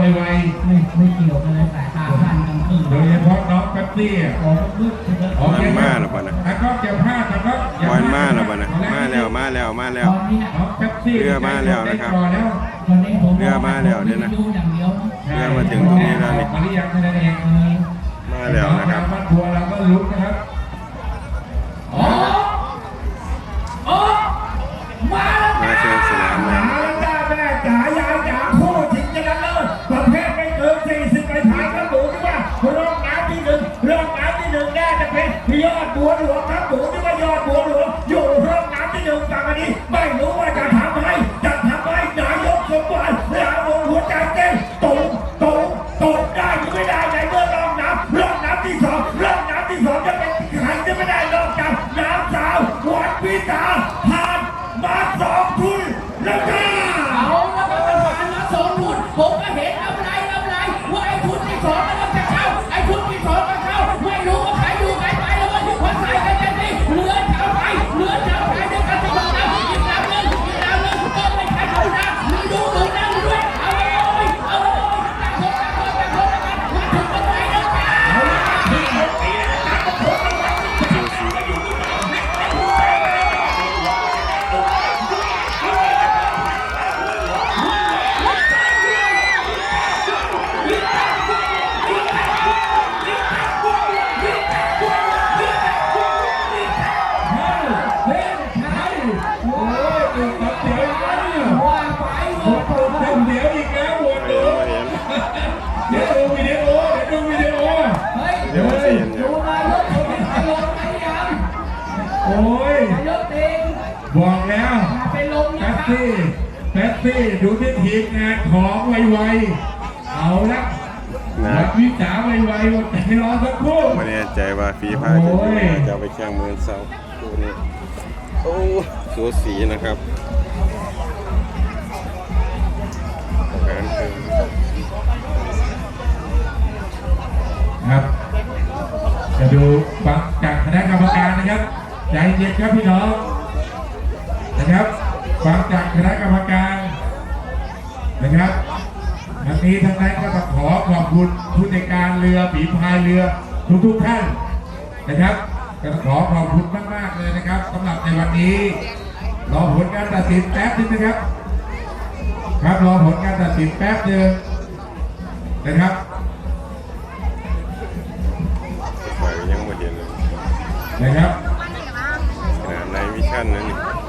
เลยสายตาสั้นกลางคืนโดยเฉพาะน้องแป๊บซี่อะโอ้มืดเลยโอเคมันมาแล้วปะนะอะก็อย่าพลาดนะครับอย่าพวัลานดมาแล้วปะนะมาแล้วมาแล้วมาแล้ว ตอนนี้นะน้องแป๊บซี่เรือมาแล้วนะครับได้ก่อแล้วตอนนี้ผมเรือมาแล้วเนี่ยนะ ดูอย่างเดียวนะเรือมาถึงตรงนี้แล้วนี่มาหรือยังเท่านั้นเองเออมาแล้วนะครับบ้านทัวร์เราก็ลุ้นนะครับ ไม่รู้ว่าจะทำให้จะทำให้นายกสมบัติลาวงหัวใจเต้นตุงตุงตุงได้หรือไม่ได้ในเมื่อรอบน้ำรอบน้ำที่สองรอบน้ำที่สองจะเป็นใครจะไม่ได้รอบน้ำน้ำสาววัดพิสา ยนายกติงบอกแล้วอย่าไปลงนะแป๊บครับซี่แป๊บซี่ดูที่ทีมงานของไวๆเอาละนะวัดวิสาไวๆหมดใจรอสักครู่ ไม่แน่ใจว่าฝีพายจะอยู่ไหนจะเอาไปแข่งมือเสาตัวนี้โอ้สูสีนะครับการคือครับ จะดูฟังจากคณะกรรมการนะครับ ใจเย็นครับพี่น้องนะครับฟังจากคณะกรรมการนะครับทั้งนี้ทั้งนั้นก็ต้องขอขอบคุณผู้จัดการเรือผีพายเรือทุกทุกๆท่านนะครับก็ต้องขอขอบคุณมากๆเลยนะครับสำหรับในวันนี้ รอผลการตัดสินแป๊บนึงนะครับ ครับรอผลการตัดสินแป๊บนึงนะครับฝ่ายยังไม่เห็นเลยนะครับ ข